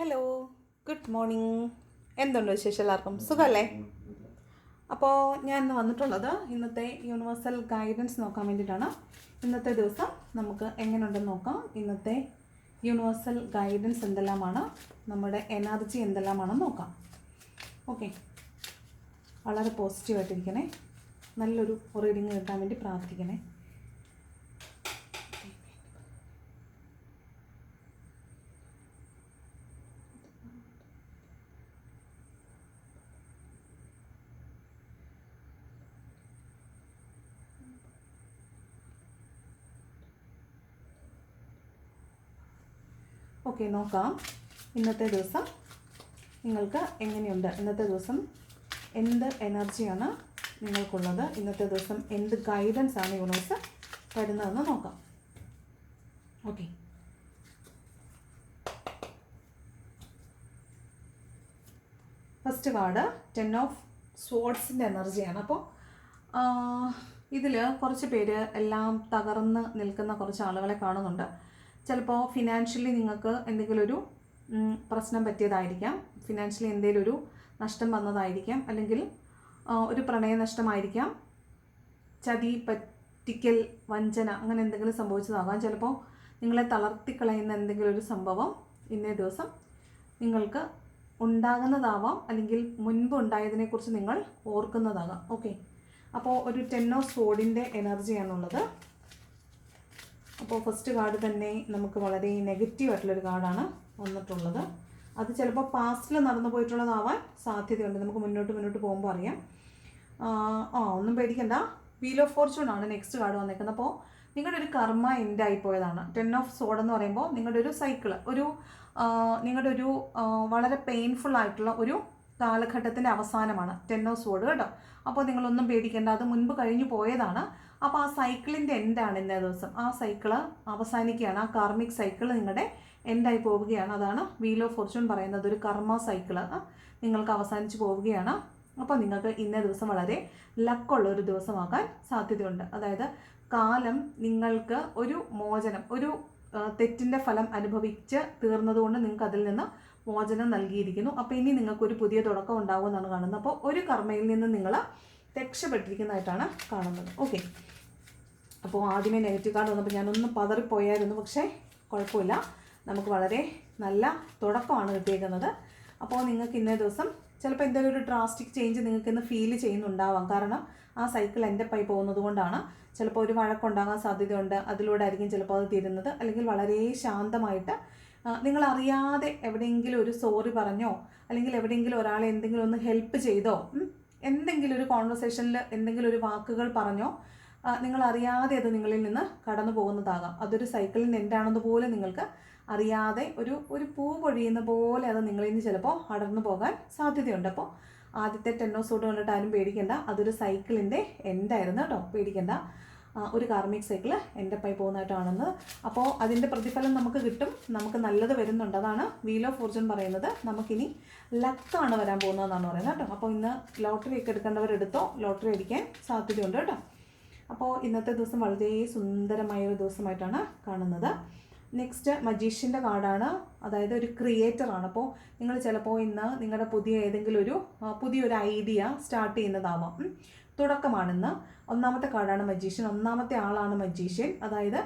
Hello good morning എന്തുണ്ട് വിശേഷം എല്ലാവർക്കും? സുഖമല്ലേ അപ്പോൾ ഞാൻ ഇന്ന് വന്നിട്ടുള്ളത് ഇന്നത്തെ യൂണിവേഴ്സൽ ഗൈഡൻസ് നോക്കാൻ വേണ്ടിയിട്ടാണ്. ഇന്നത്തെ ദിവസം നമുക്ക് എങ്ങനെയുണ്ടെന്ന് നോക്കാം. ഇന്നത്തെ യൂണിവേഴ്സൽ ഗൈഡൻസ് എന്തെല്ലാമാണ്? നമ്മുടെ എനർജി എന്തെല്ലാമാണെന്ന് നോക്കാം. ഓക്കെ വളരെ പോസിറ്റീവായിട്ടിരിക്കണേ നല്ലൊരു റീഡിങ് കിട്ടാൻ വേണ്ടി പ്രാർത്ഥിക്കണേ. ഓക്കെ നോക്കാം. ഇന്നത്തെ ദിവസം നിങ്ങൾക്ക് എങ്ങനെയുണ്ട്? ഇന്നത്തെ ദിവസം എന്ത് എനർജിയാണ് നിങ്ങൾക്കുള്ളത്? ഇന്നത്തെ ദിവസം എന്ത് ഗൈഡൻസ് ആണ് യൂണിവേഴ്സ് തരുന്നതെന്ന് നോക്കാം. Okay first card ten of സ്പോർട്സിന്റെ എനർജിയാണ് അപ്പോൾ ഇതിൽ കുറച്ച് പേര് എല്ലാം തകർന്ന് നിൽക്കുന്ന കുറച്ച് ആളുകളെ കാണുന്നുണ്ട്. ചിലപ്പോൾ ഫിനാൻഷ്യലി നിങ്ങൾക്ക് എന്തെങ്കിലും ഒരു പ്രശ്നം പറ്റിയതായിരിക്കാം. ഫിനാൻഷ്യലി എന്തെങ്കിലും ഒരു നഷ്ടം വന്നതായിരിക്കാം. അല്ലെങ്കിൽ ഒരു പ്രണയനഷ്ടമായിരിക്കാം ചതി പറ്റിക്കൽ വഞ്ചന അങ്ങനെ എന്തെങ്കിലും സംഭവിച്ചതാകാം. ചിലപ്പോൾ നിങ്ങളെ തളർത്തിക്കളയുന്ന എന്തെങ്കിലും ഒരു സംഭവം ഇന്നേ ദിവസം നിങ്ങൾക്ക് ഉണ്ടാകുന്നതാവാം. അല്ലെങ്കിൽ മുൻപ് ഉണ്ടായതിനെക്കുറിച്ച് നിങ്ങൾ ഓർക്കുന്നതാകാം. ഓക്കെ. അപ്പോൾ ഒരു ടെൻ ഓഫ് സോഡിന്റെ എനർജിയാണുള്ളത് അപ്പോൾ ഫസ്റ്റ് കാർഡ് തന്നെ നമുക്ക് വളരെ നെഗറ്റീവ് ആയിട്ടുള്ളൊരു കാർഡാണ് വന്നിട്ടുള്ളത്. അത് ചിലപ്പോൾ പാസ്റ്റിൽ നടന്നു പോയിട്ടുള്ളതാവാൻ സാധ്യതയുണ്ട്. നമുക്ക് മുന്നോട്ട് മുന്നോട്ട് പോകുമ്പോൾ അറിയാം. ആ ഒന്നും പേടിക്കണ്ട. വീൽ ഓഫ് ഫോർച്യൂൺ ആണ് നെക്സ്റ്റ് കാർഡ് വന്നേക്കുന്നത്. അപ്പോൾ നിങ്ങളുടെ ഒരു കർമ്മ എൻഡ് ആയി പോയതാണ്. ടെൻ ഓഫ് സോഡ് എന്ന് പറയുമ്പോൾ നിങ്ങളുടെ ഒരു സൈക്കിൾ ഒരു നിങ്ങളുടെ ഒരു വളരെ പെയിൻഫുൾ ആയിട്ടുള്ള ഒരു കാലഘട്ടത്തിന്റെ അവസാനമാണ് ടെൻ ഓഫ് സോഡ് കേട്ടോ. അപ്പോൾ നിങ്ങളൊന്നും പേടിക്കേണ്ട. അത് മുൻപ് കഴിഞ്ഞു പോയതാണ്. അപ്പോൾ ആ സൈക്കിളിന്റെ എൻഡാണ് ഇന്നേ ദിവസം. ആ സൈക്കിൾ അവസാനിക്കുകയാണ്. ആ കാർമിക് സൈക്കിൾ നിങ്ങളുടെ എൻഡായി പോവുകയാണ്. അതാണ് വീൽ ഓഫ് ഫോർച്യൂൺ പറയുന്നത്. ഒരു കർമ്മ സൈക്കിൾ നിങ്ങൾക്ക് അവസാനിച്ച് പോവുകയാണ്. അപ്പോൾ നിങ്ങൾക്ക് ഇന്നേ ദിവസം വളരെ ലക്കുള്ള ഒരു ദിവസമാകാൻ സാധ്യതയുണ്ട്. അതായത് കാലം നിങ്ങൾക്ക് ഒരു മോചനം ഒരു തെറ്റിന്റെ ഫലം അനുഭവിച്ച് തീർന്നതുകൊണ്ട് നിങ്ങൾക്ക് അതിൽ നിന്ന് മോചനം നൽകിയിരിക്കുന്നു. അപ്പോൾ ഇനി നിങ്ങൾക്കൊരു പുതിയ തുടക്കം ഉണ്ടാകുമെന്നാണ് കാണുന്നത്. അപ്പോൾ ഒരു കർമ്മയിൽ നിന്ന് നിങ്ങൾ രക്ഷപ്പെട്ടിരിക്കുന്നതായിട്ടാണ് കാണുന്നത്. ഓക്കെ അപ്പോൾ ആദ്യമേ നെഗറ്റീവ് കാർഡ് വന്നപ്പോൾ ഞാനൊന്ന് പതറിപ്പോയായിരുന്നു. പക്ഷേ കുഴപ്പമില്ല. നമുക്ക് വളരെ നല്ല തുടക്കമാണ് കിട്ടിയേക്കുന്നത്. അപ്പോൾ നിങ്ങൾക്ക് ഇന്നേ ദിവസം ചിലപ്പോൾ എന്തെങ്കിലും ഒരു ഡ്രാസ്റ്റിക് ചേഞ്ച് നിങ്ങൾക്ക് ഇന്ന് ഫീൽ ചെയ്യുന്നുണ്ടാവാം. കാരണം ആ സൈക്കിൾ എന്റെ പൈ പോകുന്നത് കൊണ്ടാണ്. ചിലപ്പോൾ ഒരു വഴക്കുണ്ടാകാൻ സാധ്യതയുണ്ട്. അതിലൂടെ ആയിരിക്കും ചിലപ്പോൾ അത് തീരുന്നത്. അല്ലെങ്കിൽ വളരെ ശാന്തമായിട്ട് നിങ്ങൾ അറിയാതെ എവിടെയെങ്കിലും ഒരു സോറി പറഞ്ഞോ അല്ലെങ്കിൽ എവിടെയെങ്കിലും ഒരാളെ എന്തെങ്കിലും ഒന്ന് ഹെൽപ്പ് ചെയ്തോ എന്തെങ്കിലും ഒരു കോൺവെർസേഷനിൽ എന്തെങ്കിലും ഒരു വാക്കുകൾ പറഞ്ഞോ നിങ്ങൾ അറിയാതെ അത് നിങ്ങളിൽ നിന്ന് കടന്നു പോകുന്നതാകാം. അതൊരു സൈക്കിളിന്റെ എൻഡാണെന്ന് പോലെ നിങ്ങൾക്ക് അറിയാതെ ഒരു ഒരു പൂ പൊഴിയുന്ന പോലെ അത് നിങ്ങളിൽ നിന്ന് ചിലപ്പോൾ അടർന്നു പോകാൻ സാധ്യതയുണ്ട്. അപ്പോൾ ആദ്യത്തെ ടെന്നോസോട് കണ്ടിട്ട് ആരും പേടിക്കേണ്ട. അതൊരു സൈക്കിളിന്റെ എൻഡായിരുന്നു കേട്ടോ. പേടിക്കണ്ട. ഒരു കാർമിക് സൈക്കിൾ എന്റെ പൈ പോകുന്നതായിട്ടാണെന്ന്. അപ്പോൾ അതിന്റെ പ്രതിഫലം നമുക്ക് കിട്ടും. നമുക്ക് നല്ലത് വരുന്നുണ്ട്. അതാണ് വീൽ ഓഫ് ഫോർച്യൂൺ പറയുന്നത്. നമുക്കിനി ലക്കാണ് വരാൻ പോകുന്നതെന്നാണ് പറയുന്നത് കേട്ടോ. അപ്പോൾ ഇന്ന് ലോട്ടറി ഒക്കെ എടുക്കേണ്ടവരെടുത്തോ? ലോട്ടറി അടിക്കാൻ സാധ്യതയുണ്ട് കേട്ടോ. അപ്പോൾ ഇന്നത്തെ ദിവസം വളരെ സുന്ദരമായ ഒരു ദിവസമായിട്ടാണ് കാണുന്നത്. നെക്സ്റ്റ് മജീഷ്യന്റെ കാർഡാണ്. അതായത് ഒരു ക്രിയേറ്ററാണ് അപ്പോൾ നിങ്ങൾ ചിലപ്പോൾ ഇന്ന് നിങ്ങളുടെ പുതിയ ഏതെങ്കിലും ഒരു പുതിയൊരു ഐഡിയ സ്റ്റാർട്ട് ചെയ്യുന്നതാവാം. തുടക്കമാണിന്ന് ഒന്നാമത്തെ കാർഡാണ് മജീഷ്യൻ. ഒന്നാമത്തെ ആളാണ് മജീഷ്യൻ. അതായത്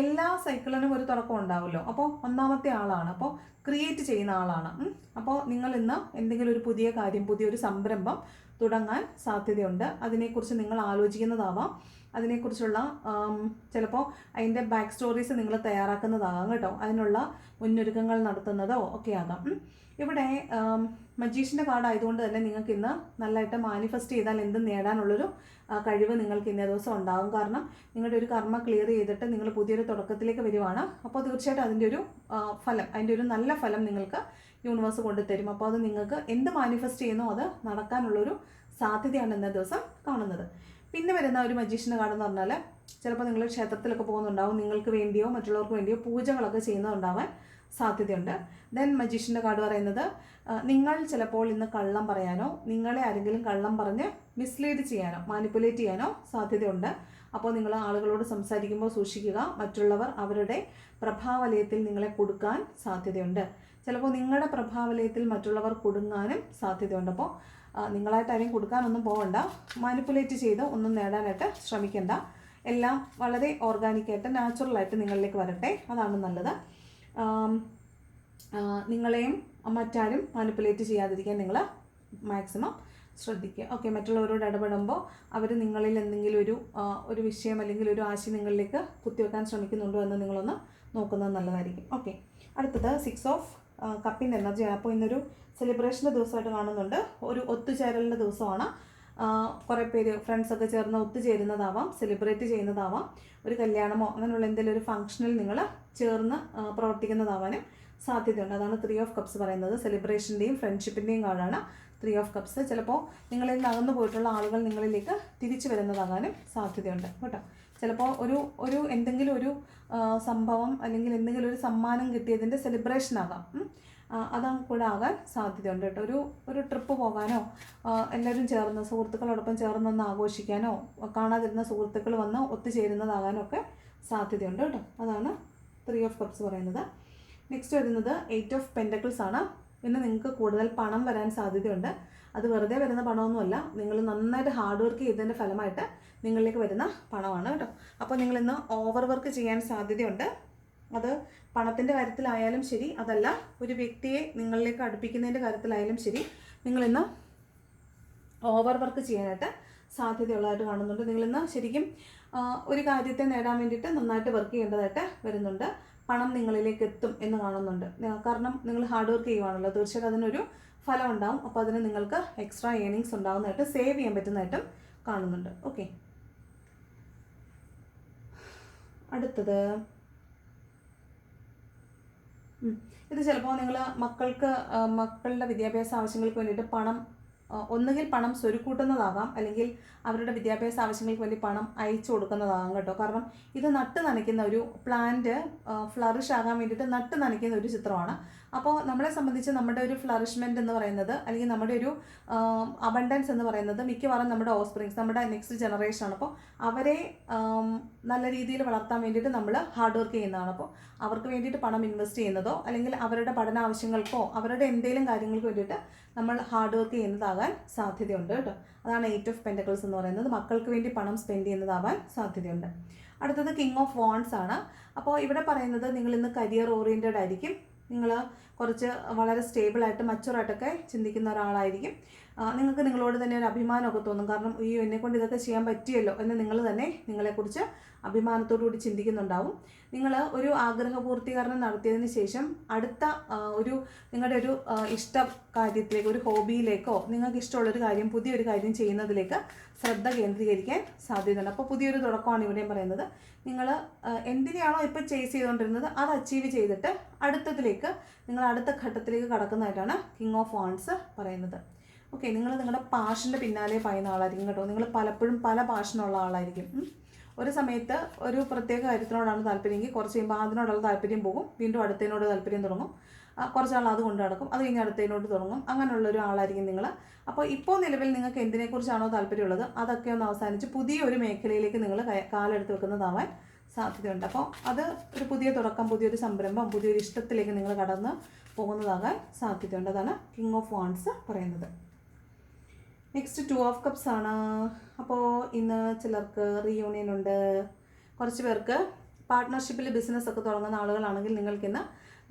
എല്ലാ സൈക്കിളിനും ഒരു തുടക്കം ഉണ്ടാവുമല്ലോ. അപ്പോൾ ഒന്നാമത്തെ ആളാണ്. അപ്പോൾ ക്രിയേറ്റ് ചെയ്യുന്ന ആളാണ്. അപ്പോൾ നിങ്ങൾ ഇന്ന് എന്തെങ്കിലും ഒരു പുതിയ കാര്യം പുതിയൊരു സംരംഭം തുടങ്ങാൻ സാധ്യതയുണ്ട്. അതിനെക്കുറിച്ച് നിങ്ങൾ ആലോചിക്കുന്നതാവാം. അതിനെക്കുറിച്ചുള്ള ചിലപ്പോൾ അതിന്റെ ബാക്ക് സ്റ്റോറീസ് നിങ്ങൾ തയ്യാറാക്കുന്നതാകാം കേട്ടോ. അതിനുള്ള മുന്നൊരുക്കങ്ങൾ നടത്തുന്നതോ ഒക്കെ ആകാം ഇവിടെ മജീഷിന്റെ കാർഡ് ആയതുകൊണ്ട് തന്നെ നിങ്ങൾക്ക് ഇന്ന് നല്ലതായിട്ട് മാനിഫെസ്റ്റ് ചെയ്താൽ എന്തും നേടാനുള്ളൊരു ആ, കഴിവ് നിങ്ങൾക്ക് ഇന്നേ ദിവസം ഉണ്ടാകും കാരണം നിങ്ങളുടെ ഒരു കർമ്മ ക്ലിയർ ചെയ്തിട്ട് നിങ്ങൾ പുതിയൊരു തുടക്കത്തിലേക്ക് വരുവാണ്. അപ്പോൾ തീർച്ചയായിട്ടും അതിന്റെ ഒരു ഫലം അതിന്റെ ഒരു നല്ല ഫലം നിങ്ങൾക്ക് യൂണിവേഴ്സ് കൊണ്ടുതരും. അപ്പോൾ അത് നിങ്ങൾക്ക് എന്ത് മാനിഫെസ്റ്റ് ചെയ്യുന്നോ അത് നടക്കാനുള്ളൊരു സാധ്യതയാണ് ഇന്നേ ദിവസം കാണുന്നത്. പിന്നെ വരുന്ന ഒരു മജീഷ്യന്റെ കാർഡ് എന്ന് പറഞ്ഞാൽ ചിലപ്പോൾ നിങ്ങൾ ക്ഷേത്രത്തിലൊക്കെ പോകുന്നുണ്ടാവും. നിങ്ങൾക്ക് വേണ്ടിയോ മറ്റുള്ളവർക്ക് വേണ്ടിയോ പൂജകളൊക്കെ ചെയ്യുന്നുണ്ടാവാൻ സാധ്യതയുണ്ട്. ദെൻ മജീഷ്യന്റെ കാർഡ് പറയുന്നത് നിങ്ങൾ ചിലപ്പോൾ ഇന്ന് കള്ളം പറയാനോ നിങ്ങളെ ആരെങ്കിലും കള്ളം പറഞ്ഞ് മിസ്ലീഡ് ചെയ്യാനോ മാനിപ്പുലേറ്റ് ചെയ്യാനോ സാധ്യതയുണ്ട്. അപ്പോൾ നിങ്ങൾ ആളുകളോട് സംസാരിക്കുമ്പോൾ സൂക്ഷിക്കുക മറ്റുള്ളവർ അവരുടെ പ്രഭാവലയത്തിൽ നിങ്ങളെ കൊടുക്കാൻ സാധ്യതയുണ്ട്. ചിലപ്പോൾ നിങ്ങളുടെ പ്രഭാവലയത്തിൽ മറ്റുള്ളവർ കൊടുങ്ങാനും സാധ്യതയുണ്ട്. അപ്പോൾ നിങ്ങളായിട്ട് ആരെയും കൊടുക്കാനൊന്നും പോകണ്ട മാനിപ്പുലേറ്റ് ചെയ്ത് ഒന്നും നേടാനായിട്ട് ശ്രമിക്കേണ്ട. എല്ലാം വളരെ ഓർഗാനിക്കായിട്ട് നാച്ചുറലായിട്ട് നിങ്ങളിലേക്ക് വരട്ടെ. അതാണ് നല്ലത്. നിങ്ങളെയും മറ്റാരും മാനിപ്പുലേറ്റ് ചെയ്യാതിരിക്കാൻ നിങ്ങൾ മാക്സിമം ശ്രദ്ധിക്കുക. ഓക്കെ മറ്റുള്ളവരോട് ഇടപെടുമ്പോൾ അവർ നിങ്ങളിൽ എന്തെങ്കിലും ഒരു ഒരു വിഷയം അല്ലെങ്കിൽ ഒരു ആശയം നിങ്ങളിലേക്ക് കുത്തിവെക്കാൻ ശ്രമിക്കുന്നുണ്ടോ എന്ന് നിങ്ങളൊന്ന് നോക്കുന്നത് നല്ലതായിരിക്കും. ഓക്കെ അടുത്തത് സിക്സ് ഓഫ് കപ്പിന്റെ എനർജി അപ്പോൾ ഇന്നൊരു സെലിബ്രേഷന്റെ ദിവസമായിട്ട് കാണുന്നുണ്ട്. ഒരു ഒത്തുചേരലിന്റെ ദിവസമാണ്. കുറേ പേര് ഫ്രണ്ട്സൊക്കെ ചേർന്ന് ഒത്തുചേരുന്നതാവാം സെലിബ്രേറ്റ് ചെയ്യുന്നതാവാം. ഒരു കല്യാണമോ അങ്ങനെയുള്ള എന്തെങ്കിലും ഒരു ഫംഗ്ഷനിൽ നിങ്ങൾ ചേർന്ന് പ്രവർത്തിക്കുന്നതാവാനും സാധ്യതയുണ്ട്. അതാണ് ത്രീ ഓഫ് കപ്സ് പറയുന്നത്. സെലിബ്രേഷന്റെയും ഫ്രണ്ട്ഷിപ്പിന്റെയും കാർഡാണ് ത്രീ ഓഫ് കപ്സ് ചിലപ്പോൾ നിങ്ങളിൽ നിന്ന് അകന്നു പോയിട്ടുള്ള ആളുകൾ നിങ്ങളിലേക്ക് തിരിച്ചു വരുന്നതാകാനും സാധ്യതയുണ്ട്. കേട്ടോ? ചിലപ്പോൾ ഒരു ഒരു എന്തെങ്കിലും ഒരു സംഭവം അല്ലെങ്കിൽ എന്തെങ്കിലും ഒരു സമ്മാനം കിട്ടിയതിന്റെ സെലിബ്രേഷൻ ആകാം. അതും കൂടെ ആകാൻ സാധ്യതയുണ്ട് കേട്ടോ. ഒരു ഒരു ട്രിപ്പ് പോകാനോ എല്ലാവരും ചേർന്ന് സുഹൃത്തുക്കളോടൊപ്പം ചേർന്നൊന്ന് ആഘോഷിക്കാനോ കാണാതിരുന്ന സുഹൃത്തുക്കൾ വന്ന് ഒത്തുചേരുന്നതാകാനോ ഒക്കെ സാധ്യതയുണ്ട് കേട്ടോ. അതാണ് ത്രീ ഓഫ് കപ്സ് പറയുന്നത്. നെക്സ്റ്റ് വരുന്നത് എയ്റ്റ് ഓഫ് പെന്റക്കിൾസ് ആണ്. ഇന്ന് നിങ്ങൾക്ക് കൂടുതൽ പണം വരാൻ സാധ്യതയുണ്ട്. അത് വെറുതെ വരുന്ന പണമൊന്നുമല്ല. നിങ്ങൾ നന്നായിട്ട് ഹാർഡ് വർക്ക് ചെയ്തതിന്റെ ഫലമായിട്ട് നിങ്ങളിലേക്ക് വരുന്ന പണമാണ് കേട്ടോ. അപ്പോൾ നിങ്ങൾ ഇന്ന് ഓവർ വർക്ക് ചെയ്യാൻ സാധ്യതയുണ്ട്. അത് പണത്തിന്റെ കാര്യത്തിലായാലും ശരി അതല്ല ഒരു വ്യക്തിയെ നിങ്ങളിലേക്ക് അടുപ്പിക്കുന്നതിന്റെ കാര്യത്തിലായാലും ശരി നിങ്ങളിന്ന് ഓവർ വർക്ക് ചെയ്യാനായിട്ട് സാധ്യതയുള്ളതായിട്ട് കാണുന്നുണ്ട്. നിങ്ങളിന്ന് ശരിക്കും ഒരു കാര്യത്തെ നേടാൻ വേണ്ടിയിട്ട് നന്നായിട്ട് വർക്ക് ചെയ്യേണ്ടതായിട്ട് വരുന്നുണ്ട്. പണം നിങ്ങളിലേക്ക് എത്തും എന്ന് കാണുന്നുണ്ട്. കാരണം നിങ്ങൾ ഹാർഡ് വർക്ക് ചെയ്യുവാണല്ലോ. തീർച്ചയായിട്ടും അതിനൊരു ഫലം ഉണ്ടാവും. അപ്പോൾ അതിന് നിങ്ങൾക്ക് എക്സ്ട്രാ ഏണിങ്സ് ഉണ്ടാകുന്നതായിട്ട് സേവ് ചെയ്യാൻ പറ്റുന്നതായിട്ടും കാണുന്നുണ്ട്. ഓക്കെ അടുത്തത്. ഇത് ചിലപ്പോൾ നിങ്ങൾ മക്കൾക്ക് മക്കളുടെ വിദ്യാഭ്യാസ ആവശ്യങ്ങൾക്ക് വേണ്ടിയിട്ട് പണം ഒന്നുകിൽ പണം സ്വരുക്കൂട്ടുന്നതാകാം അല്ലെങ്കിൽ അവരുടെ വിദ്യാഭ്യാസ ആവശ്യങ്ങൾക്ക് വേണ്ടി പണം അയച്ചു കൊടുക്കുന്നതാകാം കേട്ടോ. കാരണം ഇത് നട്ട് നനയ്ക്കുന്ന ഒരു പ്ലാന്റ് ഫ്ലറിഷ് ആകാൻ വേണ്ടിയിട്ട് നട്ട് നനയ്ക്കുന്ന ഒരു ചിത്രമാണ്. അപ്പോൾ നമ്മളെ സംബന്ധിച്ച് നമ്മുടെ ഒരു ഫ്ലറിഷ്മെന്റ് എന്ന് പറയുന്നത് അല്ലെങ്കിൽ നമ്മുടെ ഒരു അബണ്ടൻസ് എന്ന് പറയുന്നത് മിക്കവാറും നമ്മുടെ ഓസ്പ്രിങ്സ് നമ്മുടെ നെക്സ്റ്റ് ജനറേഷൻ ആണ്. അപ്പോൾ അവരെ നല്ല രീതിയിൽ വളർത്താൻ വേണ്ടിയിട്ട് നമ്മൾ ഹാർഡ് വർക്ക് ചെയ്യുന്നതാണ്. അപ്പോൾ അവർക്ക് വേണ്ടിയിട്ട് പണം ഇൻവെസ്റ്റ് ചെയ്യുന്നതോ അല്ലെങ്കിൽ അവരുടെ പഠന ആവശ്യങ്ങൾക്കോ അവരുടെ എന്തെങ്കിലും കാര്യങ്ങൾക്ക് വേണ്ടിയിട്ട് നമ്മൾ ഹാർഡ് വർക്ക് ചെയ്യുന്നതാകാൻ സാധ്യതയുണ്ട് കേട്ടോ. അതാണ് എയ്റ്റ് ഓഫ് പെന്റക്കിൾസ് എന്ന് പറയുന്നത്. മക്കൾക്ക് വേണ്ടി പണം സ്പെൻഡ് ചെയ്യുന്നതാവാൻ സാധ്യതയുണ്ട്. അടുത്തത് കിങ് ഓഫ് വോൺസ് ആണ്. അപ്പോൾ ഇവിടെ പറയുന്നത് നിങ്ങൾ ഇന്ന് കരിയർ ഓറിയന്റഡ് ആയിരിക്കും. നിങ്ങൾ കുറച്ച് വളരെ സ്റ്റേബിളായിട്ട് മച്ചുറായിട്ടൊക്കെ ചിന്തിക്കുന്ന ഒരാളായിരിക്കും. നിങ്ങൾക്ക് നിങ്ങളോട് തന്നെ ഒരു അഭിമാനമൊക്കെ തോന്നും. കാരണം ഈ എന്നെ കൊണ്ട് ഇതൊക്കെ ചെയ്യാൻ പറ്റിയല്ലോ എന്ന് നിങ്ങൾ തന്നെ നിങ്ങളെക്കുറിച്ച് അഭിമാനത്തോടു കൂടി ചിന്തിക്കുന്നുണ്ടാവും. നിങ്ങൾ ഒരു ആഗ്രഹപൂർത്തീകരണം നടത്തിയതിന് ശേഷം അടുത്ത ഒരു നിങ്ങളുടെ ഒരു ഇഷ്ട കാര്യത്തിലേക്ക് ഒരു ഹോബിയിലേക്കോ നിങ്ങൾക്ക് ഇഷ്ടമുള്ളൊരു കാര്യം പുതിയൊരു കാര്യം ചെയ്യുന്നതിലേക്ക് ശ്രദ്ധ കേന്ദ്രീകരിക്കാൻ സാധ്യതയുണ്ട്. അപ്പോൾ പുതിയൊരു തുടക്കമാണ് ഇവിടെയും പറയുന്നത്. നിങ്ങൾ എന്തിനെയാണോ ഇപ്പോൾ ചേസ് ചെയ്തുകൊണ്ടിരുന്നത് അത് അച്ചീവ് ചെയ്തിട്ട് അടുത്തതിലേക്ക് നിങ്ങൾ അടുത്ത ഘട്ടത്തിലേക്ക് കടക്കുന്നതായിട്ടാണ് കിങ് ഓഫ് വാൺസ് പറയുന്നത്. ഓക്കെ നിങ്ങൾ നിങ്ങളുടെ പാഷന്റെ പിന്നാലെ പായുന്ന ആളായിരിക്കും കേട്ടോ. നിങ്ങൾ പലപ്പോഴും പല പാഷനുള്ള ആളായിരിക്കും. ഒരു സമയത്ത് ഒരു പ്രത്യേക കാര്യത്തിനോടാണ് താല്പര്യമെങ്കിൽ കുറച്ച് കഴിയുമ്പോൾ അതിനോടുള്ള താല്പര്യം പോകും. വീണ്ടും അടുത്തതിനോട് താല്പര്യം തുടങ്ങും. കുറച്ച് ആൾ അത് കൊണ്ട് നടക്കും. അത് കഴിഞ്ഞ് അടുത്തതിനോട് തുടങ്ങും. അങ്ങനെയുള്ള ഒരു ആളായിരിക്കും നിങ്ങൾ അപ്പോൾ ഇപ്പോൾ നിലവിൽ നിങ്ങൾക്ക് എന്തിനെക്കുറിച്ചാണോ താല്പര്യമുള്ളത്? അതൊക്കെ ഒന്ന് അവസാനിച്ച് പുതിയൊരു മേഖലയിലേക്ക് നിങ്ങൾ കാലെടുത്ത് വെക്കുന്നതാവാൻ സാധ്യതയുണ്ട്. അപ്പോൾ അത് ഒരു പുതിയ തുടക്കം പുതിയൊരു സംരംഭം പുതിയൊരു ഇഷ്ടത്തിലേക്ക് നിങ്ങൾ കടന്ന് പോകുന്നതാകാൻ സാധ്യതയുണ്ട്. അതാണ് കിങ് ഓഫ് വാൺസ് പറയുന്നത്. നെക്സ്റ്റ് ടു ഓഫ് കപ്സ് ആണ്. അപ്പോൾ ഇന്ന് ചിലർക്ക് റീയൂണിയൻ ഉണ്ട്. കുറച്ച് പേർക്ക് പാർട്ട്ണർഷിപ്പിൽ ബിസിനസ് ഒക്കെ തുടങ്ങുന്ന ആളുകളാണെങ്കിൽ നിങ്ങൾക്ക് ഇന്ന്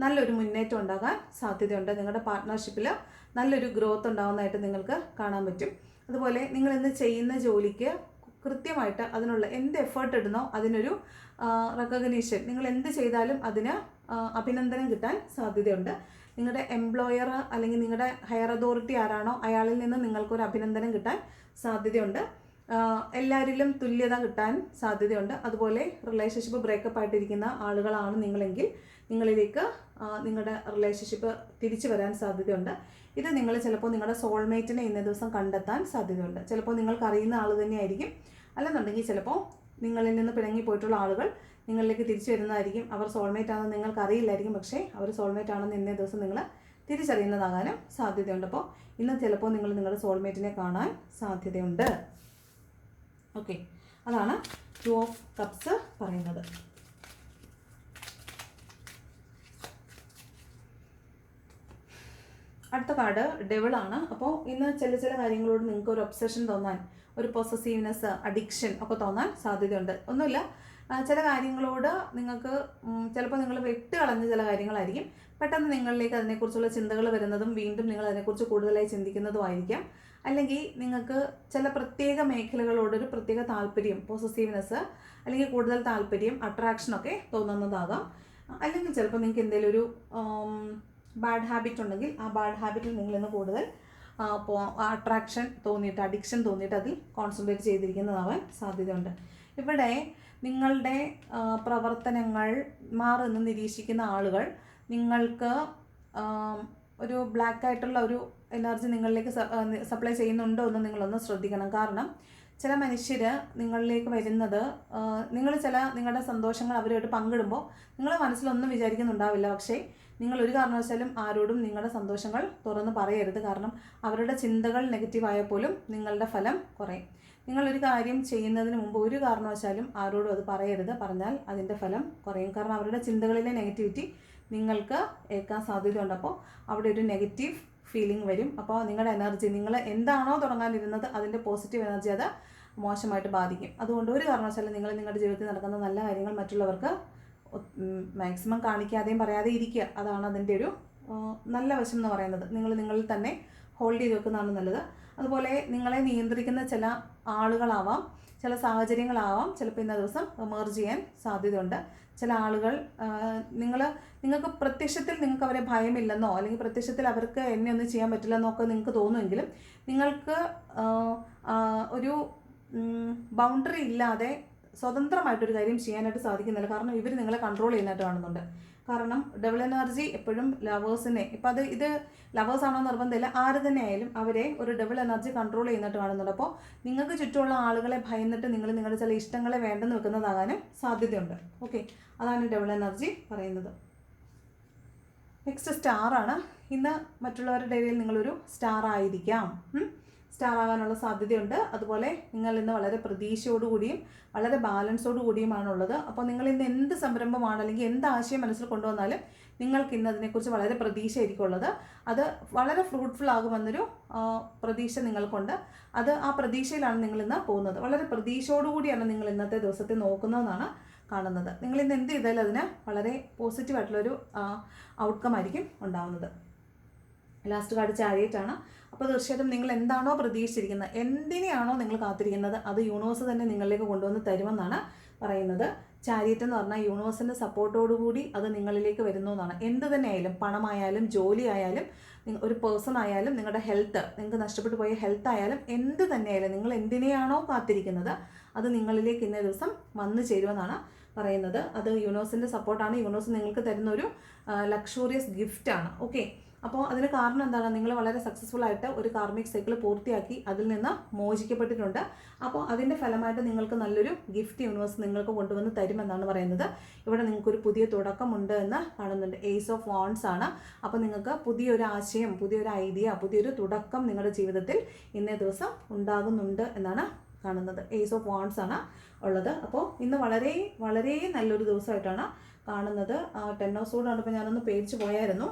നല്ലൊരു മുന്നേറ്റം ഉണ്ടാകാൻ സാധ്യതയുണ്ട്. നിങ്ങളുടെ പാർട്ട്ണർഷിപ്പിൽ നല്ലൊരു ഗ്രോത്ത് ഉണ്ടാകുന്നതായിട്ട് നിങ്ങൾക്ക് കാണാൻ പറ്റും. അതുപോലെ നിങ്ങൾ ഇന്ന് ചെയ്യുന്ന ജോലിക്ക് കൃത്യമായിട്ട് അതിനുള്ള എന്ത് എഫേർട്ട് ഇടുന്നോ അതിനൊരു റെക്കഗ്നീഷൻ നിങ്ങൾ എന്ത് ചെയ്താലും അതിന് അഭിനന്ദനം കിട്ടാൻ സാധ്യതയുണ്ട്. നിങ്ങളുടെ എംപ്ലോയർ അല്ലെങ്കിൽ നിങ്ങളുടെ ഹയർ അതോറിറ്റി ആരാണോ അയാളിൽ നിന്ന് നിങ്ങൾക്കൊരു അഭിനന്ദനം കിട്ടാൻ സാധ്യതയുണ്ട്. എല്ലാവരിലും തുല്യത കിട്ടാൻ സാധ്യതയുണ്ട്. അതുപോലെ റിലേഷൻഷിപ്പ് ബ്രേക്കപ്പ് ആയിട്ടിരിക്കുന്ന ആളുകളാണ് നിങ്ങളെങ്കിൽ നിങ്ങളിലേക്ക് നിങ്ങളുടെ റിലേഷൻഷിപ്പ് തിരിച്ചു വരാൻ സാധ്യതയുണ്ട്. ഇത് നിങ്ങൾ ചിലപ്പോൾ നിങ്ങളുടെ സോൾമേറ്റിനെ ഇന്ന ദിവസം കണ്ടെത്താൻ സാധ്യതയുണ്ട്. ചിലപ്പോൾ നിങ്ങൾക്കറിയുന്ന ആൾ തന്നെയായിരിക്കും. അല്ലെന്നുണ്ടെങ്കിൽ ചിലപ്പോൾ നിങ്ങളിൽ നിന്ന് പിണങ്ങി പോയിട്ടുള്ള ആളുകൾ നിങ്ങളിലേക്ക് തിരിച്ചു വരുന്നതായിരിക്കും. അവർ സോൾമേറ്റ് ആണെന്ന് നിങ്ങൾക്ക് അറിയില്ലായിരിക്കും പക്ഷേ അവർ സോൾമേറ്റ് ആണെന്ന് ഇന്നേ ദിവസം നിങ്ങൾ തിരിച്ചറിയുന്നതാകാനും സാധ്യതയുണ്ട്. അപ്പോൾ ഇന്ന് ചിലപ്പോൾ നിങ്ങൾ നിങ്ങളുടെ സോൾമേറ്റിനെ കാണാൻ സാധ്യതയുണ്ട്. ഓക്കെ അതാണ് ടു ഓഫ് കപ്സ് പറയുന്നത്. അടുത്ത കാർഡ് ഡെവിളാണ് അപ്പോൾ ഇന്ന് ചില ചില കാര്യങ്ങളോട് നിങ്ങൾക്ക് ഒരു ഒബ്സഷൻ തോന്നാൻ ഒരു പൊസസീവ്നെസ് അഡിക്ഷൻ ഒക്കെ തോന്നാൻ സാധ്യതയുണ്ട്. ഒന്നുമില്ല. ചില കാര്യങ്ങളോട് നിങ്ങൾക്ക് ചിലപ്പോൾ നിങ്ങൾ വെട്ടി കളഞ്ഞ ചില കാര്യങ്ങളായിരിക്കും. പെട്ടെന്ന് നിങ്ങളിലേക്ക് അതിനെക്കുറിച്ചുള്ള ചിന്തകൾ വരുന്നതും വീണ്ടും നിങ്ങൾ അതിനെക്കുറിച്ച് കൂടുതലായി ചിന്തിക്കുന്നതും ആയിരിക്കാം. അല്ലെങ്കിൽ നിങ്ങൾക്ക് ചില പ്രത്യേക മേഖലകളോടൊരു പ്രത്യേക താല്പര്യം പോസസീവ്നെസ് അല്ലെങ്കിൽ കൂടുതൽ താല്പര്യം അട്രാക്ഷനൊക്കെ തോന്നുന്നതാകാം. അല്ലെങ്കിൽ ചിലപ്പോൾ നിങ്ങൾക്ക് എന്തെങ്കിലും ഒരു ബാഡ് ഹാബിറ്റ് ഉണ്ടെങ്കിൽ ആ ബാഡ് ഹാബിറ്റിൽ നിങ്ങൾ ഇന്ന് കൂടുതൽ അട്രാക്ഷൻ തോന്നിയിട്ട് അഡിക്ഷൻ തോന്നിയിട്ട് അതിൽ കോൺസെൻട്രേറ്റ് ചെയ്തിരിക്കുന്നതാവാൻ സാധ്യതയുണ്ട്. ഇവിടെ നിങ്ങളുടെ പ്രവർത്തനങ്ങൾ മാറുന്ന നിരീക്ഷിക്കുന്ന ആളുകൾ നിങ്ങൾക്ക് ഒരു ബ്ലാക്ക് ആയിട്ടുള്ള ഒരു എനർജി നിങ്ങളിലേക്ക് സപ്ലൈ ചെയ്യുന്നുണ്ടോ എന്ന് നിങ്ങളൊന്ന് ശ്രദ്ധിക്കണം. കാരണം ചില മനുഷ്യർ നിങ്ങളിലേക്ക് വരുന്നത് നിങ്ങൾ ചില നിങ്ങളുടെ സന്തോഷങ്ങൾ അവരുമായിട്ട് പങ്കിടുമ്പോൾ നിങ്ങൾ മനസ്സിലൊന്നും വിചാരിക്കുന്നുണ്ടാവില്ല. പക്ഷേ നിങ്ങൾ ഒരു കാരണവശാലും ആരോടും നിങ്ങളുടെ സന്തോഷങ്ങൾ തുറന്ന് പറയരുത്. കാരണം അവരുടെ ചിന്തകൾ നെഗറ്റീവ് ആയാൽ പോലും നിങ്ങളുടെ ഫലം കുറയും. നിങ്ങളൊരു കാര്യം ചെയ്യുന്നതിന് മുമ്പ് ഒരു കാരണവശാലും ആരോടും അത് പറയരുത്. പറഞ്ഞാൽ അതിന്റെ ഫലം കുറയും. കാരണം അവരുടെ ചിന്തകളിലെ നെഗറ്റിവിറ്റി നിങ്ങൾക്ക് ഏൽക്കാൻ സാധ്യതയുണ്ട്. അപ്പോൾ അവിടെ ഒരു നെഗറ്റീവ് ഫീലിംഗ് വരും. അപ്പോൾ നിങ്ങളുടെ എനർജി നിങ്ങൾ എന്താണോ തുടങ്ങാനിരുന്നത് അതിന്റെ പോസിറ്റീവ് എനർജി അത് മോശമായിട്ട് ബാധിക്കും. അതുകൊണ്ട് ഒരു കാരണവശാലും നിങ്ങൾ നിങ്ങളുടെ ജീവിതത്തിൽ നടക്കുന്ന നല്ല കാര്യങ്ങൾ മറ്റുള്ളവർക്ക് മാക്സിമം കാണിക്കാതെയും പറയാതെ ഇരിക്കുക. അതാണ് അതിന്റെ ഒരു നല്ല വശം എന്ന് പറയുന്നത്. നിങ്ങൾ നിങ്ങളിൽ തന്നെ ഹോൾഡ് ചെയ്ത് വെക്കുന്നതാണ് നല്ലത്. അതുപോലെ നിങ്ങളെ നിയന്ത്രിക്കുന്ന ചില ആളുകളാവാം ചില സാഹചര്യങ്ങളാവാം ചിലപ്പോൾ ഇന്ന ദിവസം എമേർജ് ചെയ്യാൻ സാധ്യതയുണ്ട്. ചില ആളുകൾ നിങ്ങൾ നിങ്ങൾക്ക് പ്രത്യക്ഷത്തിൽ നിങ്ങൾക്ക് അവരെ ഭയമില്ലെന്നോ അല്ലെങ്കിൽ പ്രത്യക്ഷത്തിൽ അവർക്ക് എന്നെ ഒന്നും ചെയ്യാൻ പറ്റില്ലെന്നോ ഒക്കെ നിങ്ങൾക്ക് തോന്നുമെങ്കിലും നിങ്ങൾക്ക് ഒരു ബൗണ്ടറി ഇല്ലാതെ സ്വതന്ത്രമായിട്ടൊരു കാര്യം ചെയ്യാനായിട്ട് സാധിക്കുന്നില്ല. കാരണം ഇവർ നിങ്ങളെ കൺട്രോൾ ചെയ്യുന്നതായിട്ട് കാണുന്നുണ്ട്. കാരണം ഡബിൾ എനർജി എപ്പോഴും ലവേഴ്സിനെ ഇപ്പം അത് ഇത് ലവേഴ്സ് ആണോ നിർബന്ധമില്ല. ആര് തന്നെ ആയാലും അവരെ ഒരു ഡബിൾ എനർജി കൺട്രോൾ ചെയ്യുന്നതായിട്ട് കാണുന്നുണ്ട്. അപ്പോൾ നിങ്ങൾക്ക് ചുറ്റുമുള്ള ആളുകളെ ഭയന്നിട്ട് നിങ്ങൾ നിങ്ങളുടെ ചില ഇഷ്ടങ്ങളെ വേണ്ടെന്ന് വെക്കുന്നതാകാനും സാധ്യതയുണ്ട്. ഓക്കെ അതാണ് ഡബിൾ എനർജി പറയുന്നത്. നെക്സ്റ്റ് സ്റ്റാർ ആണ്. ഇന്ന് മറ്റുള്ളവരുടെ ഇടയിൽ നിങ്ങളൊരു സ്റ്റാർ ആയിരിക്കാം. സ്റ്റാർ ആകാനുള്ള സാധ്യതയുണ്ട്. അതുപോലെ നിങ്ങൾ ഇന്ന് വളരെ പ്രതീക്ഷയോടുകൂടിയും വളരെ ബാലൻസോടുകൂടിയുമാണുള്ളത്. കൂടിയുമാണുള്ളത് അപ്പോൾ നിങ്ങൾ ഇന്ന് എന്ത് സംരംഭമാണ് അല്ലെങ്കിൽ എന്ത് ആശയം മനസ്സിൽ കൊണ്ടുവന്നാലും നിങ്ങൾക്ക് ഇന്ന് അതിനെക്കുറിച്ച് വളരെ പ്രതീക്ഷയായിരിക്കും ഉള്ളത് അത് വളരെ ഫ്രൂട്ട്ഫുൾ ആകുമെന്നൊരു പ്രതീക്ഷ നിങ്ങൾക്കുണ്ട്. അത് ആ പ്രതീക്ഷയിലാണ് നിങ്ങൾ ഇന്ന് പോകുന്നത്. വളരെ പ്രതീക്ഷയോടുകൂടിയാണ് നിങ്ങൾ ഇന്നത്തെ ദിവസത്തെ നോക്കുന്നതെന്നാണ് കാണുന്നത്. നിങ്ങൾ ഇന്ന് എന്ത് ചെയ്താലും അതിന് വളരെ പോസിറ്റീവായിട്ടുള്ളൊരു ഔട്ട്കം ആയിരിക്കും ഉണ്ടാവുന്നത്. ലാസ്റ്റ് കാർഡ് ചാരിയറ്റാണ് അപ്പോൾ തീർച്ചയായിട്ടും നിങ്ങൾ എന്താണോ പ്രതീക്ഷിച്ചിരിക്കുന്നത് എന്തിനെയാണോ നിങ്ങൾ കാത്തിരിക്കുന്നത് അത് യൂണിവേഴ്സ് തന്നെ നിങ്ങളിലേക്ക് കൊണ്ടുവന്ന് തരുമെന്നാണ് പറയുന്നത്. ചാരിയറ്റ് എന്ന് പറഞ്ഞാൽ യൂണിവേഴ്സിന്റെ സപ്പോർട്ടോടുകൂടി അത് നിങ്ങളിലേക്ക് വരുന്നു എന്നാണ്. എന്ത് തന്നെയായാലും പണമായാലും ജോലി ആയാലും ഒരു പേഴ്സൺ ആയാലും നിങ്ങളുടെ ഹെൽത്ത് നിങ്ങൾക്ക് നഷ്ടപ്പെട്ടു പോയ ഹെൽത്ത് ആയാലും എന്ത് തന്നെയായാലും നിങ്ങൾ എന്തിനെയാണോ കാത്തിരിക്കുന്നത് അത് നിങ്ങളിലേക്ക് ഇന്നേ ദിവസം വന്നു ചേരുമെന്നാണ് പറയുന്നത്. അത് യുനോസിന്റെ സപ്പോർട്ടാണ്. യൂണോസ് നിങ്ങൾക്ക് തരുന്ന ഒരു ലക്ഷൂറിയസ് ഗിഫ്റ്റാണ് ഓക്കെ. അപ്പോൾ അതിന് കാരണം എന്താണ്? നിങ്ങൾ വളരെ സക്സസ്ഫുൾ ആയിട്ട് ഒരു കാർമിക് സൈക്കിൾ പൂർത്തിയാക്കി അതിൽ നിന്ന് മോചിക്കപ്പെട്ടിട്ടുണ്ട്. അപ്പോൾ അതിന്റെ ഫലമായിട്ട് നിങ്ങൾക്ക് നല്ലൊരു ഗിഫ്റ്റ് യൂണിവേഴ്സ് നിങ്ങൾക്ക് കൊണ്ടുവന്ന് തരുമെന്നാണ് പറയുന്നത്. ഇവിടെ നിങ്ങൾക്കൊരു പുതിയ തുടക്കമുണ്ട് എന്ന് കാണുന്നുണ്ട്. ഏസ് ഓഫ് വോൺസ് ആണ്. അപ്പോൾ നിങ്ങൾക്ക് പുതിയൊരു ആശയം പുതിയൊരു ഐഡിയ പുതിയൊരു തുടക്കം നിങ്ങളുടെ ജീവിതത്തിൽ ഇന്നേ ദിവസം ഉണ്ടാകുന്നുണ്ട് എന്നാണ് കാണുന്നത്. ഏസ് ഓഫ് വാൺസ് ആണ് ഉള്ളത്. അപ്പോൾ ഇന്ന് വളരെ വളരെ നല്ലൊരു ദിവസമായിട്ടാണ് കാണുന്നത്. ടെൻ ഹൗസോട് കണ്ടപ്പോൾ ഞാനൊന്ന് പേടിച്ച് പോയായിരുന്നു.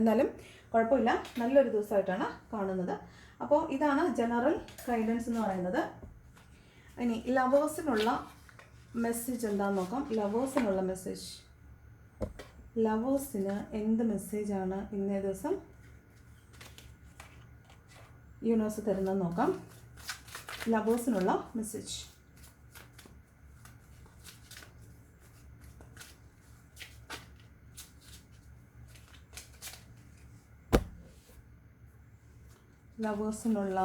എന്നാലും കുഴപ്പമില്ല. നല്ലൊരു ദിവസമായിട്ടാണ് കാണുന്നത്. അപ്പോൾ ഇതാണ് ജനറൽ ഗൈഡൻസ് എന്ന് പറയുന്നത്. ഇനി ലവേഴ്സിനുള്ള മെസ്സേജ് എന്താണെന്ന് നോക്കാം. ലവേഴ്സിനുള്ള മെസ്സേജ് ലവേഴ്സിന് എന്ത് മെസ്സേജാണ് ഇന്നേ ദിവസം യൂണിവേഴ്സ് തരുന്നതെന്ന് നോക്കാം. ലവേഴ്സിനുള്ള message ലവേഴ്സിനുള്ള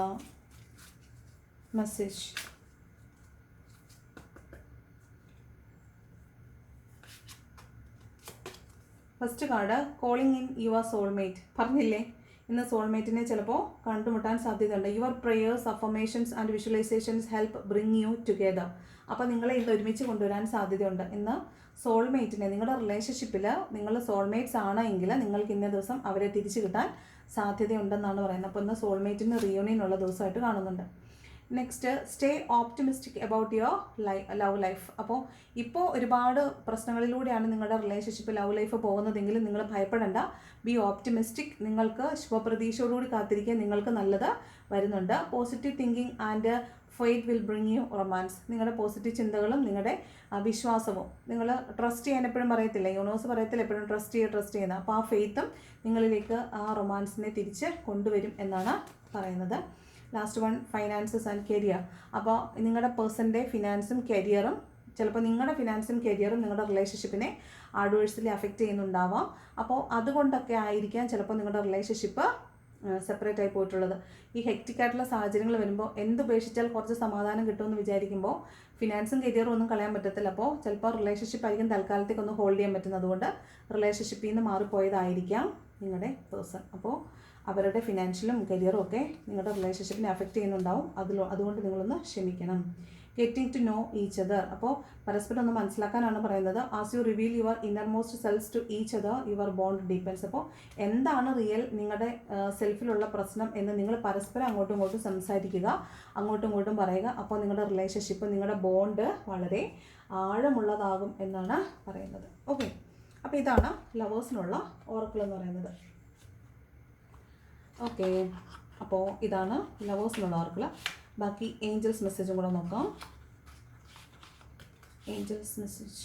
message first card calling in your soulmate പറഞ്ഞില്ലേ? ഇന്ന് സോൾമേറ്റിനെ ചിലപ്പോൾ കണ്ടുമുട്ടാൻ സാധ്യതയുണ്ട്. Your prayers affirmations and visualisations help bring you together അപ്പോൾ നിങ്ങളെ ഇന്ന് ഒരുമിച്ച് കൊണ്ടുവരാൻ സാധ്യതയുണ്ട്. ഇന്ന് സോൾമേറ്റിനെ നിങ്ങളുടെ റിലേഷൻഷിപ്പിൽ നിങ്ങൾ സോൾമേറ്റ്സ് ആണെങ്കിൽ നിങ്ങൾക്ക് ഇന്ന ദിവസം അവരെ തിരിച്ചു കിട്ടാൻ സാധ്യതയുണ്ടെന്നാണ് പറയുന്നത്. അപ്പോൾ ഇന്ന് സോൾമേറ്റിന് റിയൂണിയൻ ഉള്ള ദിവസമായിട്ട് കാണുന്നുണ്ട്. Next stay optimistic about your lie love life അപ്പോൾ ഇപ്പോൾ ഒരുപാട് പ്രശ്നങ്ങളിലൂടെയാണ് നിങ്ങളുടെ റിലേഷൻഷിപ്പ് ലവ് ലൈഫ് പോകുന്നതെങ്കിലും നിങ്ങൾ ഭയപ്പെടേണ്ട. ബി ഓപ്റ്റിമിസ്റ്റിക് നിങ്ങൾക്ക് ശുഭപ്രതീക്ഷയോടുകൂടി കാത്തിരിക്കാൻ നിങ്ങൾക്ക് നല്ലത് വരുന്നുണ്ട്. Positive thinking and faith will bring you romance നിങ്ങളുടെ പോസിറ്റീവ് ചിന്തകളും നിങ്ങളുടെ വിശ്വാസവും. നിങ്ങൾ ട്രസ്റ്റ് ചെയ്യാൻ എപ്പോഴും പറയത്തില്ല. യൂണിവേഴ്സ് പറയത്തില്ല എപ്പോഴും ട്രസ്റ്റ് ചെയ്യുക ട്രസ്റ്റ് ചെയ്യുന്ന. അപ്പോൾ ആ ഫെയ്ത്തും നിങ്ങളിലേക്ക് ആ റൊമാൻസിനെ തിരിച്ച് കൊണ്ടുവരും എന്നാണ് പറയുന്നത്. Last one finances and career അപ്പോൾ നിങ്ങളുടെ പേഴ്സന്റെ ഫിനാൻസും കരിയറും ചിലപ്പോൾ നിങ്ങളുടെ ഫിനാൻസും കരിയറും നിങ്ങളുടെ റിലേഷൻഷിപ്പിനെ ആഡ്വേഴ്സിലി അഫക്റ്റ് ചെയ്യുന്നുണ്ടാവാം. അപ്പോൾ അതുകൊണ്ടൊക്കെ ആയിരിക്കാം ചിലപ്പോൾ നിങ്ങളുടെ റിലേഷൻഷിപ്പ് സെപ്പറേറ്റ് ആയി പോയിട്ടുള്ളത്. ഈ ഹെക്റ്റിക് ആയിട്ടുള്ള സാഹചര്യങ്ങൾ വരുമ്പോൾ എന്ത് ഉപേക്ഷിച്ചാൽ കുറച്ച് സമാധാനം കിട്ടുമെന്ന് വിചാരിക്കുമ്പോൾ ഫിനാൻസും കരിയറും ഒന്നും കളയാൻ പറ്റത്തില്ല. അപ്പോൾ ചിലപ്പോൾ റിലേഷൻഷിപ്പ് ആയിരിക്കും തൽക്കാലത്തേക്ക് ഒന്ന് ഹോൾഡ് ചെയ്യാൻ പറ്റുന്നത് അതുകൊണ്ട് റിലേഷൻഷിപ്പിൽ നിന്ന് മാറിപ്പോയതായിരിക്കാം നിങ്ങളുടെ പേഴ്സൺ അപ്പോൾ അവരുടെ ഫിനാൻഷ്യലും കരിയറും ഒക്കെ നിങ്ങളുടെ റിലേഷൻഷിപ്പിനെ അഫക്റ്റ് ചെയ്യുന്നുണ്ടാവും. അതിൽ അതുകൊണ്ട് നിങ്ങളൊന്ന് ക്ഷമിക്കണം. Getting to know each other അപ്പോൾ പരസ്പരം ഒന്ന് മനസ്സിലാക്കാനാണ് പറയുന്നത്. As you reveal your innermost selves to each other your bond deepens അപ്പോൾ എന്താണ് റിയൽ നിങ്ങളുടെ സെൽഫിലുള്ള പ്രശ്നം എന്ന് നിങ്ങൾ പരസ്പരം അങ്ങോട്ടും ഇങ്ങോട്ടും സംസാരിക്കുക അങ്ങോട്ടും ഇങ്ങോട്ടും പറയുക. അപ്പോൾ നിങ്ങളുടെ റിലേഷൻഷിപ്പ് നിങ്ങളുടെ ബോണ്ട് വളരെ ആഴമുള്ളതാകും എന്നാണ് പറയുന്നത്. ഓക്കെ അപ്പോൾ ഇതാണ് ലവേഴ്സിനുള്ള ഓറക്കിൾ എന്ന് പറയുന്നത്. ഓക്കെ. അപ്പോൾ ഇതാണ് ലവേഴ്സിനുള്ള ഓർക്കിൾ ബാക്കി ഏഞ്ചൽസ് മെസ്സേജും കൂടെ നോക്കാം. ഏഞ്ചൽസ് മെസ്സേജ്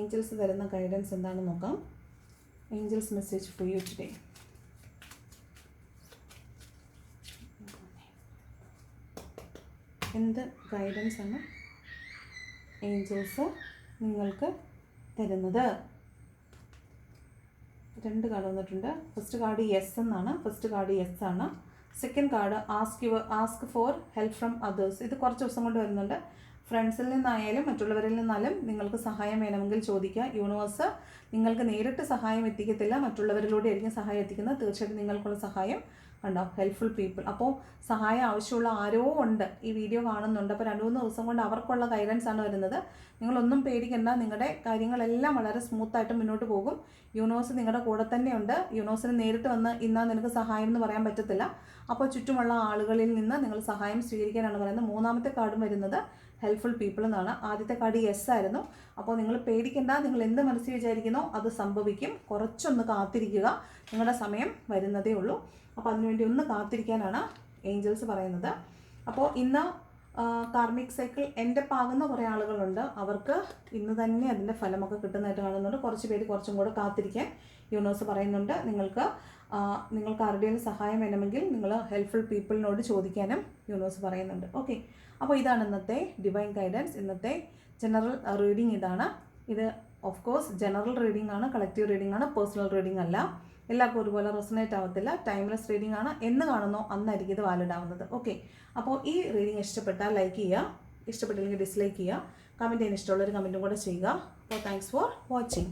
ഏഞ്ചൽസ് തരുന്ന ഗൈഡൻസ് എന്താണെന്ന് നോക്കാം. Angels message for you today എന്ത് ആണ് ഏഞ്ചൽസ് നിങ്ങൾക്ക് തരുന്നത്. രണ്ട് കാർഡ് വന്നിട്ടുണ്ട്. ഫസ്റ്റ് കാർഡ് യെസ് എന്നാണ്. ഫസ്റ്റ് കാർഡ് യെസ് ആണ്. Second card ask your ask for help from others ഇത് കുറച്ച് ദിവസം കൊണ്ട് വരുന്നുണ്ട്. ഫ്രണ്ട്സിൽ നിന്നായാലും മറ്റുള്ളവരിൽ നിന്നാലും നിങ്ങൾക്ക് സഹായം വേണമെങ്കിൽ ചോദിക്കുക. യൂണിവേഴ്സ് നിങ്ങൾക്ക് നേരിട്ട് സഹായം എത്തിക്കത്തില്ല. മറ്റുള്ളവരിലൂടെ ആയിരിക്കും സഹായം എത്തിക്കുന്നത്. തീർച്ചയായിട്ടും നിങ്ങൾക്കുള്ള സഹായം ഉണ്ടാവും ഹെൽപ്ഫുൾ പീപ്പിൾ അപ്പോൾ സഹായം ആവശ്യമുള്ള ആരോ ഉണ്ട് ഈ വീഡിയോ കാണുന്നുണ്ട്. അപ്പോൾ രണ്ട് മൂന്ന് ദിവസം കൊണ്ട് അവർക്കുള്ള ഗൈഡൻസ് ആണ് വരുന്നത്. നിങ്ങളൊന്നും പേടിക്കണ്ട. നിങ്ങളുടെ കാര്യങ്ങളെല്ലാം വളരെ സ്മൂത്തായിട്ട് മുന്നോട്ട് പോകും. യൂണിവേഴ്സ് നിങ്ങളുടെ കൂടെ തന്നെയുണ്ട്. യൂണിവേഴ്സിന് നേരിട്ട് വന്ന് ഇന്നാ നിനക്ക് സഹായം എന്ന് പറയാൻ പറ്റത്തില്ല. അപ്പോൾ ചുറ്റുമുള്ള ആളുകളിൽ നിന്ന് നിങ്ങൾ സഹായം സ്വീകരിക്കാനാണ് പറയുന്നത്. മൂന്നാമത്തെ കാർഡും വരുന്നത് ഹെൽപ്ഫുൾ പീപ്പിൾ എന്നാണ്. ആദ്യത്തെ കാർഡ് യെസ് ആയിരുന്നു. അപ്പോൾ നിങ്ങൾ പേടിക്കേണ്ട. നിങ്ങൾ എന്ത് മനസ്സിൽ വിചാരിക്കുന്നോ അത് സംഭവിക്കും. കുറച്ചൊന്ന് കാത്തിരിക്കുക. നിങ്ങളുടെ സമയം വരുന്നതേ ഉള്ളൂ. അപ്പോൾ അതിനുവേണ്ടി ഒന്ന് കാത്തിരിക്കാനാണ് ഏഞ്ചൽസ് പറയുന്നത്. അപ്പോൾ ഇന്ന് കാർമിക് സൈക്കിൾ എന്റെ പാകുന്ന കുറേ ആളുകളുണ്ട്. അവർക്ക് ഇന്ന് തന്നെ അതിന്റെ ഫലമൊക്കെ കിട്ടുന്നതായിട്ട് കാണുന്നുണ്ട്. കുറച്ച് പേര് കുറച്ചും കൂടെ കാത്തിരിക്കാൻ യൂണിവേഴ്സ് പറയുന്നുണ്ട്. നിങ്ങൾക്ക് നിങ്ങൾക്ക് ആരുടെയും സഹായം വേണമെങ്കിൽ നിങ്ങൾ ഹെൽപ്ഫുൾ പീപ്പിളിനോട് ചോദിക്കാനും യൂണിവേഴ്സ് പറയുന്നുണ്ട്. ഓക്കെ അപ്പോൾ ഇതാണ് ഇന്നത്തെ ഡിവൈൻ ഗൈഡൻസ് ഇന്നത്തെ ജനറൽ റീഡിംഗ് ഇതാണ്. ഇത് ഓഫ് കോഴ്സ് ജനറൽ റീഡിംഗ് ആണ് കളക്റ്റീവ് റീഡിംഗ് ആണ് പേഴ്സണൽ റീഡിംഗ് അല്ല. എല്ലാവർക്കും ഒരുപോലെ റെസനേറ്റ് ആവത്തില്ല. ടൈംലെസ് റീഡിംഗ് ആണ്. എന്ന് കാണുന്നോ അന്നായിരിക്കും ഇത് വാലിഡ് ആവുന്നത്. ഓക്കെ അപ്പോൾ ഈ റീഡിംഗ് ഇഷ്ടപ്പെട്ടാൽ ലൈക്ക് ചെയ്യുക. ഇഷ്ടപ്പെട്ടില്ലെങ്കിൽ ഡിസ്ലൈക്ക് ചെയ്യുക. കമന്റ് ചെയ്യാൻ ഇഷ്ടമുള്ളൊരു കമന്റും കൂടെ ചെയ്യുക. അപ്പോൾ താങ്ക്സ് ഫോർ വാച്ചിങ്